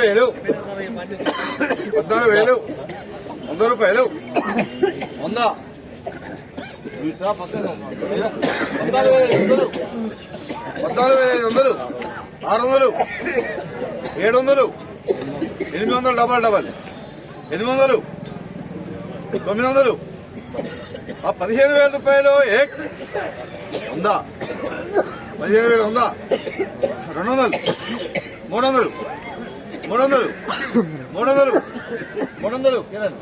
వేలు. వంద రూపాయలు. వంద. పక్కన పద్నాలుగు వేల. ఐదు వందలు పద్నాలుగు వేల ఐదు వందలు. ఆరు వందలు. ఏడు వందలు. ఎనిమిది వందలు డబల్ డబల్. ఎనిమిది వందలు. తొమ్మిది వందలు. ఆ పదిహేను వేల రూపాయలు ఏక్. ఉందా పదిహేను వేలు ఉందా రెండు వందలు. మూడు వందలు. మూడు వందలు మూడు వందలు మూడు వందలు కిరణ్.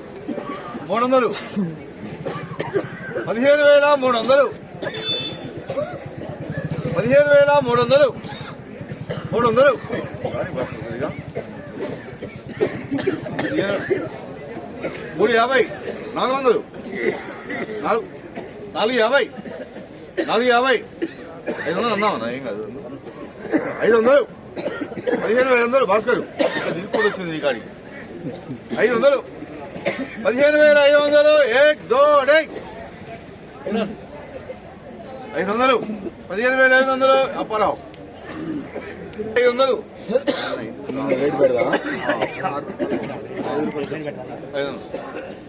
మూడు వందలు పదిహేను వేల మూడు వందలు పదిహేను వేల మూడు వందలు మూడు వందలు మూడు యాభై. నాలుగు వందలు నాలుగు. నాలుగు యాభై. నాలుగు యాభై. ఐదు వందలు అన్నామన్నా ఏం కాదు. ఐదు వందలు పదిహేను వేల వందలు భాస్కర్. దిగుడు వచ్చింది ఈ కాడికి. ఐదు వందలు. పదిహేను వేల ఐదు వందలు. ఏక్ దో ఐదు వందలు. పదిహేను వేల ఐదు వందలు. అప్పారావు. ఐదు వందలు. రేట్ పెడదా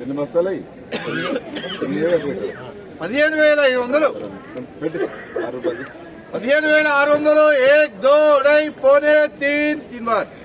ఎన్ని బస్తాలు పదిహేను వేల ఐదు వందలు. పదిహేను వేల ఆరు వందలు. ఏక్ దో Telefone din, din mar.